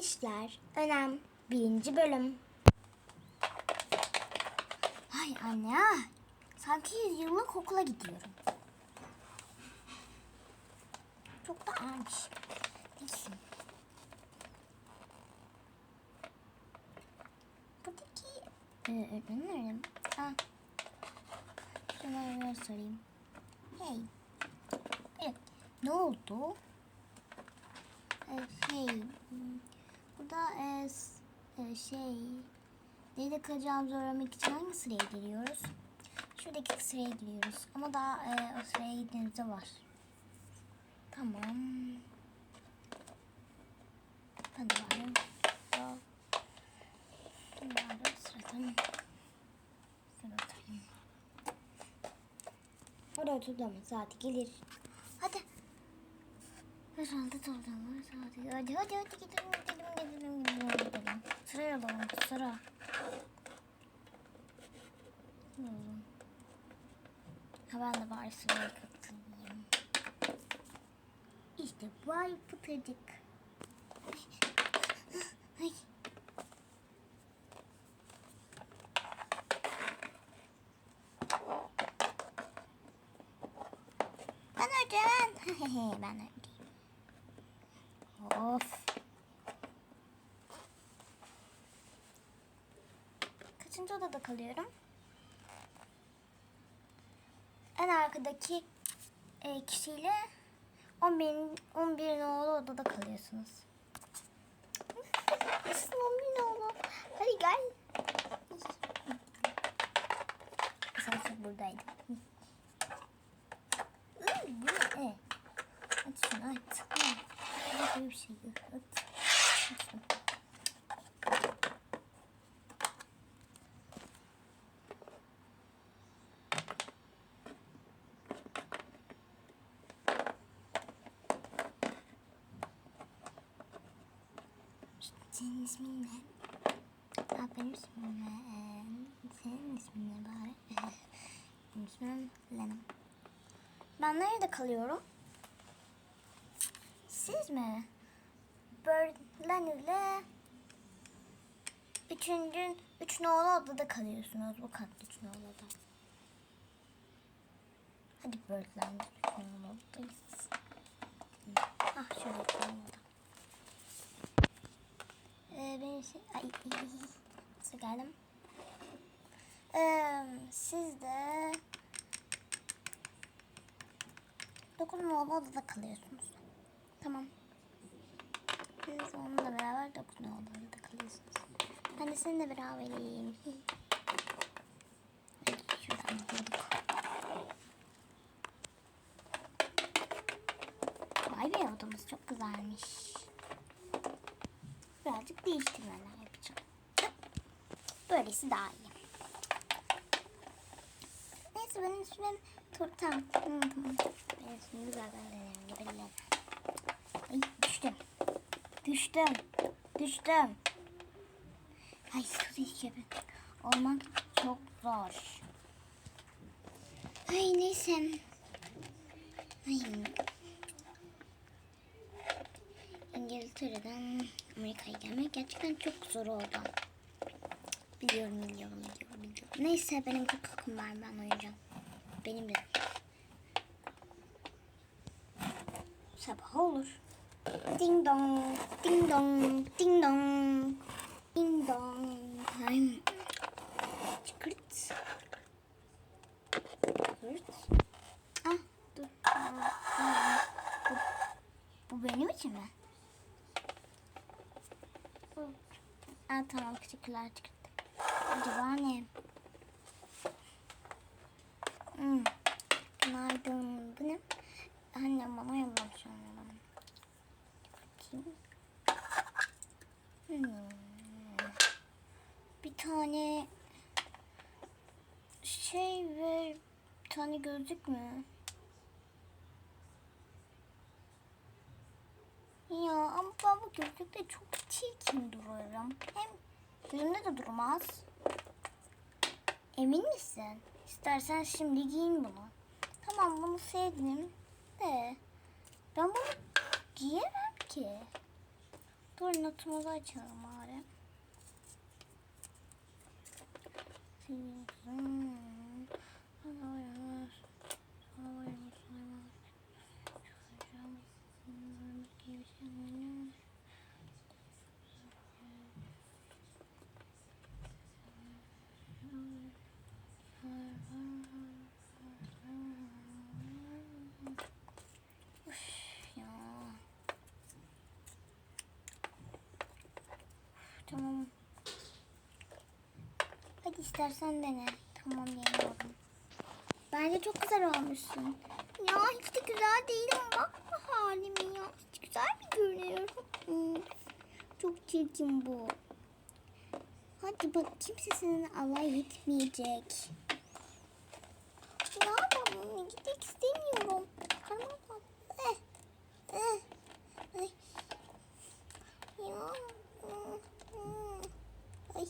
İşler Önem Birinci Bölüm Ay anne ya. Sanki yıllık okula gidiyorum. Çok da ağırmış. Neyse. Buradaki e, öğretmenim. Ha. Şuna bir sorayım. Hey. Evet. Ne oldu? Şey. Hmm, Burada e, e, şey. Nerede kalacağımızı öğrenmek için hangi sıraya giriyoruz? Şuradaki sıraya giriyoruz. Ama daha e, o sıraya gittiğimizde var. Tamam. Hadi varım. Bunlar da sıradan. Oturayım. Orada oturduğumuz saati gelir. Hadi. Herhalde doldurma saati. Hadi hadi hadi gidelim gidelim gidelim gidelim gidelim. Sıraya alalım sıra. Hmm. Ha ben de bari sıraya katılayım. İşte vay pıtırcık. Ay. Ben ödeyemem. ben ödeyeyim. Kaçıncı odada kalıyorum? En arkadaki e, kişiyle 11, 11 nolu odada kalıyorsunuz. Nasıl 11 nolu? Hadi gel. Sen buradaydın. Iı, Bu ne? Aç şunu aç. Böyle bir şey. Aç şunu. Senin ismin ne? Aa, benim ismim ne? Ee, Senin ismin ne bari? Benim ismim Lena. Ben nerede kalıyorum? Siz mi? Berlin ile üçüncü, üç nolu odada kalıyorsunuz. Bu katlı üç nolu oda. Hadi Berlin'de üç nolu odadayız. Ah şurada üç nolu oda. Ee, benim şey... Ay. Nasıl geldim? Ee, siz de... Dokuz nolu odada kalıyorsunuz. Tamam. Siz onunla beraber dokuz nolu odada kalıyorsunuz. Ben de seninle berabereyim. Hadi şuradan. Vay be odamız çok güzelmiş. Birazcık değiştirmeler yapacağım. Böylesi daha iyi. Neyse benim. Hı, tamam. Benim ismim güzelden deneyelim. Ay düştüm. Düştüm. Düştüm. Ay su gibi. Olmak çok zor. Ay neyse. Ay. İngiltere'den Amerika'ya gelmek gerçekten çok zor oldu. Biliyorum, biliyorum, biliyorum, biliyorum. Neyse benim hakkım var ben uyuyacağım. Benim de. Sabah olur. Ding dong, ding dong, ding dong, ding dong. Ay. Çıkırt. Çıkırt. Ah, dur. Aa, aa, Bu, bu benim için mi? Bu. Tamam teşekkürler çıkarttım. Acaba ne? Hmm. Günaydın. Bu ne? Annem bana yollamış onu. Bakayım. Hmm. Bir tane şey ve bir tane gözlük mü? Ben bu gözlükte çok çirkin duruyorum. Hem gözümde de durmaz. Emin misin? İstersen şimdi giyin bunu. Tamam bunu sevdim de ben bunu giyemem ki. Dur notumuzu açalım bari. Hmm. Sana uyumaz. Sana uyumaz. Uyumaz. Çıkacağım. Hmm, gibi senin. Üf ya. Tamam. Hadi istersen dene. Tamam deniyorum. Bence çok güzel olmuşsun. Ya hiç de güzel değilim. Bakma halime ya. Hiç güzel mi görünüyorum? Hmm, Çok çirkin bu. Hadi bak kimse seninle alay etmeyecek. Ya ben gitmek istemiyorum. Tamam. Eh. Eh. Ay. Ya. hmm, hmm. Ay.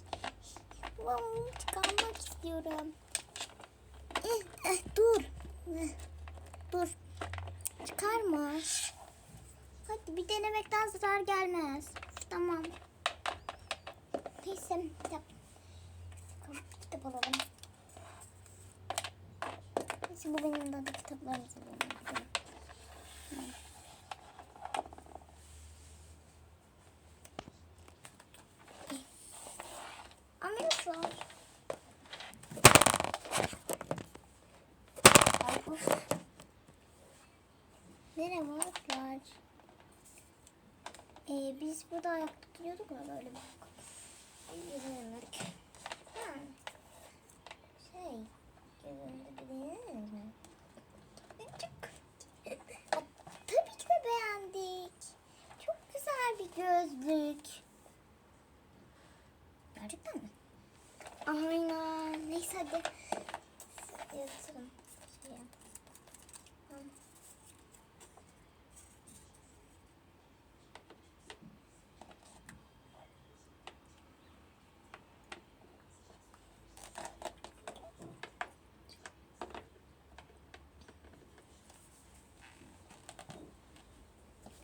Bunu çıkarmak istiyorum. Eh, eh, dur. Eh, dur. Çıkarma. Hadi bir denemekten zarar gelmez. Tamam. Neyse. Yap. Kitap alalım. Neyse bu benim de kitaplarımızı bulalım. Ay uf. Merhabalar. Ee, biz burada ayakta duruyorduk ya böyle bak. Yürümek. Ha. Şey, gözünde beğendiniz mi? Çok. Aa, Tabii ki de beğendik. Çok güzel bir gözlük. Gerçekten mi? Aynen. Neyse hadi. Yatırım. Şuraya. Hı.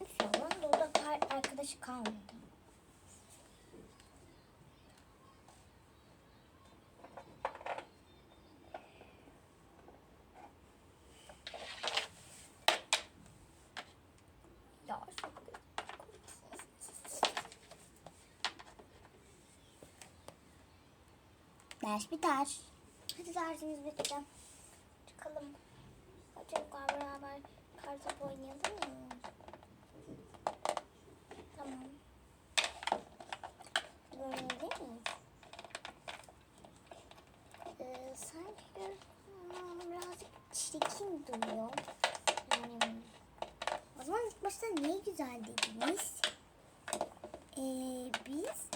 Üf ya, bana da orada kar- kalmadı. Ya çok biter. Hadi dersimiz bitti. Çıkalım. Çocuklar beraber kartopu oynayalım mı? Tamam. Ee, birazcık çirkin duruyor. Yani o zaman ilk başta niye güzel dediniz? Ee, biz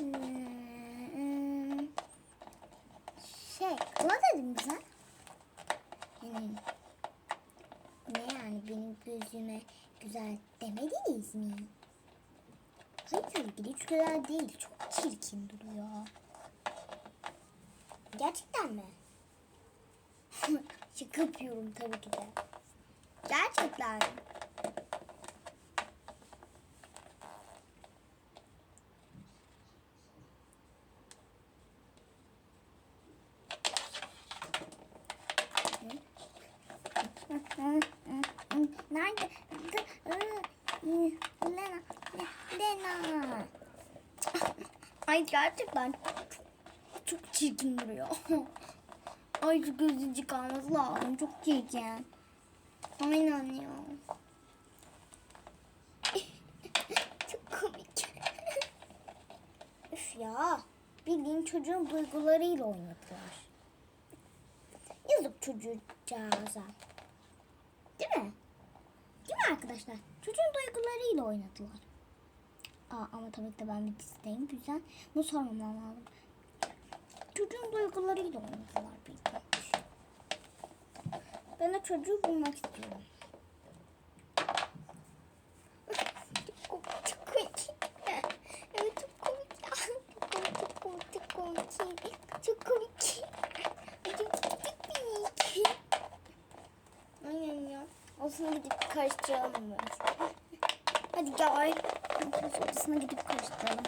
şey, kula dedim bize. Ne yani benim gözüme güzel demediniz mi? Hiç güzel değil. Çok çirkin duruyor. Gerçekten mi? Şaka yapıyorum tabii ki de. Gerçekten. Nerede? Lena. Lena. Ay gerçekten çok, çirkin duruyor. Ay şu gözü çıkarması lazım. Çok çirkin. Aynen ya. çok komik. Üf ya. Bildiğin çocuğun duygularıyla oynadılar. Yazık çocuğcağıza. Değil mi? Değil mi arkadaşlar? Çocuğun duygularıyla oynadılar. Aa, ama tabii ki de ben dizideyim. Bu yüzden bunu sormam lazım. Çocuğun duygularıyla oynadılar bildiğin. Ben de çocuğu bulmak istiyorum. Olsun gidip karıştıralım biraz. Hadi gel. telefon odasına gidip karıştıralım.